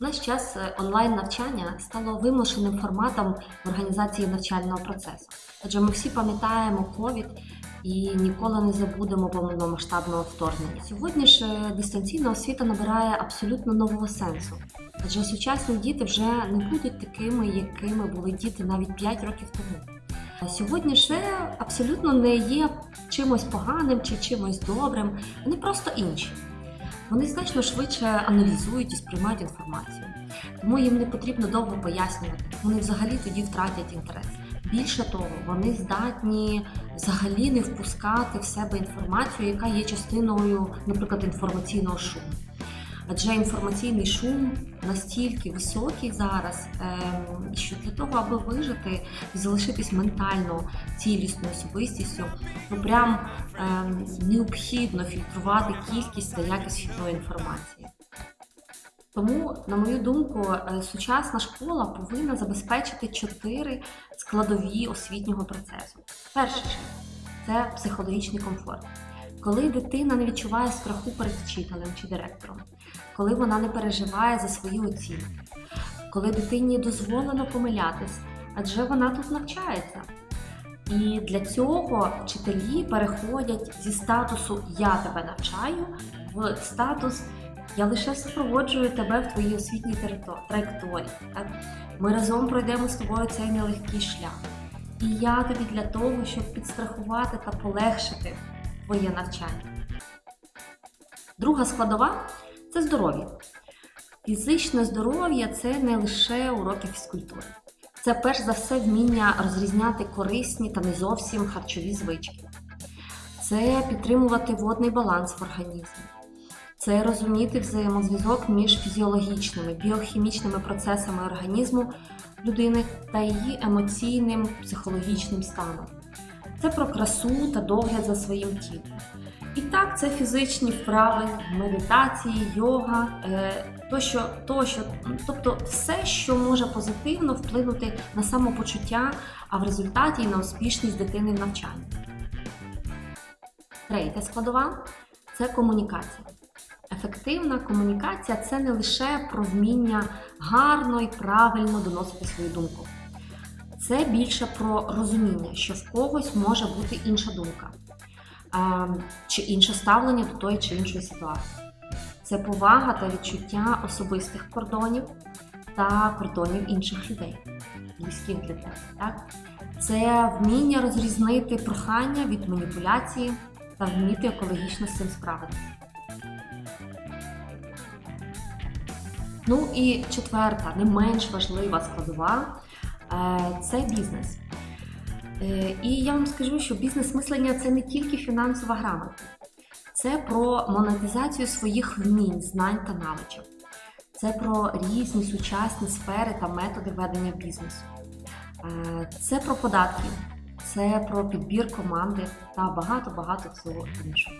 В наш час е, онлайн-навчання стало вимушеним форматом в організації навчального процесу. Адже ми всі пам'ятаємо ковід і ніколи не забудемо повномасштабного вторгнення. Сьогодні ж е, дистанційна освіта набирає абсолютно нового сенсу. Адже сучасні діти вже не будуть такими, якими були діти навіть 5 років тому. Сьогодні ж абсолютно не є чимось поганим чи чимось добрим, вони просто інші. Вони значно швидше аналізують і сприймають інформацію, тому їм не потрібно довго пояснювати. Вони взагалі тоді втратять інтерес. Більше того, вони здатні взагалі не впускати в себе інформацію, яка є частиною, наприклад, інформаційного шуму. Адже інформаційний шум настільки високий зараз, ем, що для того, аби вижити і залишитись ментально цілісною особистістю, ну прям ем, необхідно фільтрувати кількість та якість вхідної інформації. Тому, на мою думку, е, сучасна школа повинна забезпечити чотири складові освітнього процесу. Перше це психологічний комфорт. Коли дитина не відчуває страху перед вчителем чи директором, коли вона не переживає за свої оцінки, коли дитині дозволено помилятись, адже вона тут навчається. І для цього вчителі переходять зі статусу Я тебе навчаю в статус Я лише супроводжую тебе в твоїй освітній траєкторії. Ми разом пройдемо з тобою цей нелегкий шлях. І я тобі для того, щоб підстрахувати та полегшити твоє навчання. Друга складова це здоров'я. Фізичне здоров'я це не лише уроки фізкультури. Це перш за все вміння розрізняти корисні та не зовсім харчові звички. Це підтримувати водний баланс в організмі. Це розуміти взаємозв'язок між фізіологічними, біохімічними процесами організму людини та її емоційним психологічним станом. Це про красу та догляд за своїм тілом. І так, це фізичні вправи, медитації, йога, е, тощо, тощо, тобто все, що може позитивно вплинути на самопочуття, а в результаті і на успішність дитини в навчанні. Третя складова це комунікація. Ефективна комунікація це не лише про вміння гарно і правильно доносити свою думку. Це більше про розуміння, що в когось може бути інша думка чи інше ставлення до тої чи іншої ситуації. Це повага та відчуття особистих кордонів та кордонів інших людей, близьких для тебе. Так? Це вміння розрізнити прохання від маніпуляції та вміти екологічно з цим справитися. Ну і четверта, не менш важлива складова це бізнес. Е, І я вам скажу, що бізнес-мислення це не тільки фінансова грамота, це про монетизацію своїх вмінь, знань та навичок. Це про різні сучасні сфери та методи ведення бізнесу. Е, Це про податки, це про підбір команди та багато-багато всього іншого.